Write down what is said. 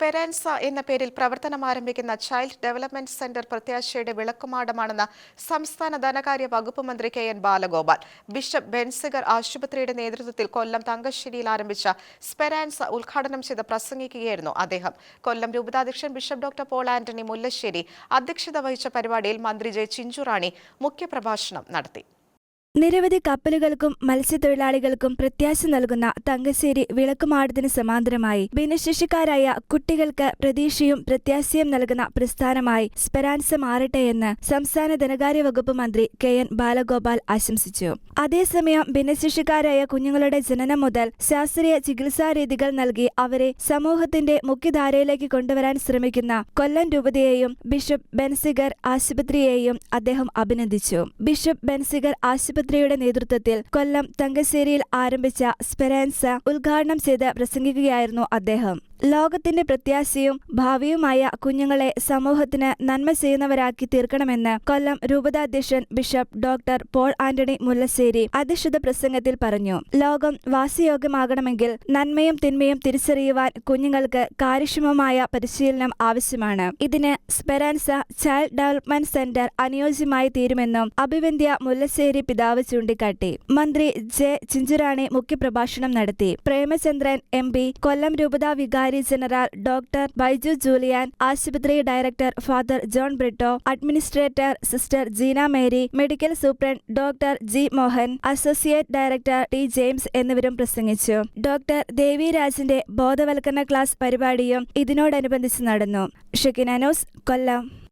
സ്പെരാൻസ എന്ന പേരിൽ പ്രവർത്തനം ആരംഭിക്കുന്ന ചൈൽഡ് ഡെവലപ്മെന്റ് സെന്റർ പ്രത്യാശയുടെ വിളക്കുമാടമാണെന്ന് സംസ്ഥാന ധനകാര്യ വകുപ്പ് മന്ത്രി K N Balagopal. Bishop Benziger ആശുപത്രിയുടെ നേതൃത്വത്തിൽ കൊല്ലം തങ്കശ്ശേരിയിൽ ആരംഭിച്ച സ്പെരാൻസ ഉദ്ഘാടനം ചെയ്ത് പ്രസംഗിക്കുകയായിരുന്നു അദ്ദേഹം. Kollam രൂപതാധ്യക്ഷൻ bishop doctor Paul Antony Mullassery അധ്യക്ഷത വഹിച്ച പരിപാടിയിൽ മന്ത്രി ജെ ചിഞ്ചുറാണി മുഖ്യപ്രഭാഷണം നടത്തി. നിരവധി കപ്പലുകൾക്കും മത്സ്യത്തൊഴിലാളികൾക്കും പ്രത്യാശ നൽകുന്ന തങ്കശ്ശേരി വിളക്കുമാടത്തിന് സമാന്തരമായി ഭിന്നശേഷിക്കാരായ കുട്ടികൾക്ക് പ്രതീക്ഷയും പ്രത്യാശയും നൽകുന്ന പ്രസ്ഥാനമായി സ്പെരാൻസ മാറട്ടെ എന്ന് സംസ്ഥാന ധനകാര്യ വകുപ്പ് മന്ത്രി കെ എൻ ബാലഗോപാൽ ആശംസിച്ചു. അതേസമയം ഭിന്നശേഷിക്കാരായ കുഞ്ഞുങ്ങളുടെ ജനനം മുതൽ ശാസ്ത്രീയ ചികിത്സാരീതികൾ നൽകി അവരെ സമൂഹത്തിന്റെ മുഖ്യധാരയിലേക്ക് കൊണ്ടുവരാൻ ശ്രമിക്കുന്ന കൊല്ലം രൂപതയെയും ബിഷപ്പ് ബെൻസിഗർ ആശുപത്രിയെയും അദ്ദേഹം അഭിനന്ദിച്ചു. ബിഷപ്പ് ബെൻസിഗർ ആശുപത്രിയുടെ നേതൃത്വത്തിൽ കൊല്ലം തങ്കശ്ശേരിയിൽ ആരംഭിച്ച സ്പെരാൻസ ഉദ്ഘാടനം ചെയ്ത് പ്രസംഗിക്കുകയായിരുന്നു അദ്ദേഹം. ലോകത്തിന്റെ പ്രത്യാശയും ഭാവിയുമായ കുഞ്ഞുങ്ങളെ സമൂഹത്തിന് നന്മ ചെയ്യുന്നവരാക്കി തീർക്കണമെന്ന് Kollam രൂപതാധ്യക്ഷൻ bishop doctor Paul Antony Mullassery അധിഷ്ഠിത പ്രസംഗത്തിൽ പറഞ്ഞു. ലോകം വാസയോഗ്യമാകണമെങ്കിൽ നന്മയും തിന്മയും തിരിച്ചറിയുവാൻ കുഞ്ഞുങ്ങൾക്ക് കാര്യക്ഷമമായ പരിശീലനം ആവശ്യമാണ്. ഇതിന് സ്പെരാൻസ ചൈൽഡ് ഡെവലപ്മെന്റ് സെന്റർ അനുയോജ്യമായി തീരുമെന്നും അഭിവന്ധ്യ മുല്ലശ്ശേരി പിതാവ് ചൂണ്ടിക്കാട്ടി. മന്ത്രി ജെ ചിഞ്ചുറാണി മുഖ്യപ്രഭാഷണം നടത്തി. പ്രേമചന്ദ്രൻ എം കൊല്ലം രൂപതാ വികാരി ജനറൽ ഡോക്ടർ ബൈജു ജൂലിയാൻ ആശുപത്രി director father John Britto administrator sister Jeena Mary medical superintendent doctor G Mohan associate director T James എന്നിവരും പ്രസംഗിച്ചു. ഡോക്ടർ ദേവിരാജിന്റെ ബോധവൽക്കരണ ക്ലാസ് പരിപാടിയും ഇതിനോടനുബന്ധിച്ച് നടന്നു. ഷെക്കിനാനോസ് കൊല്ലം.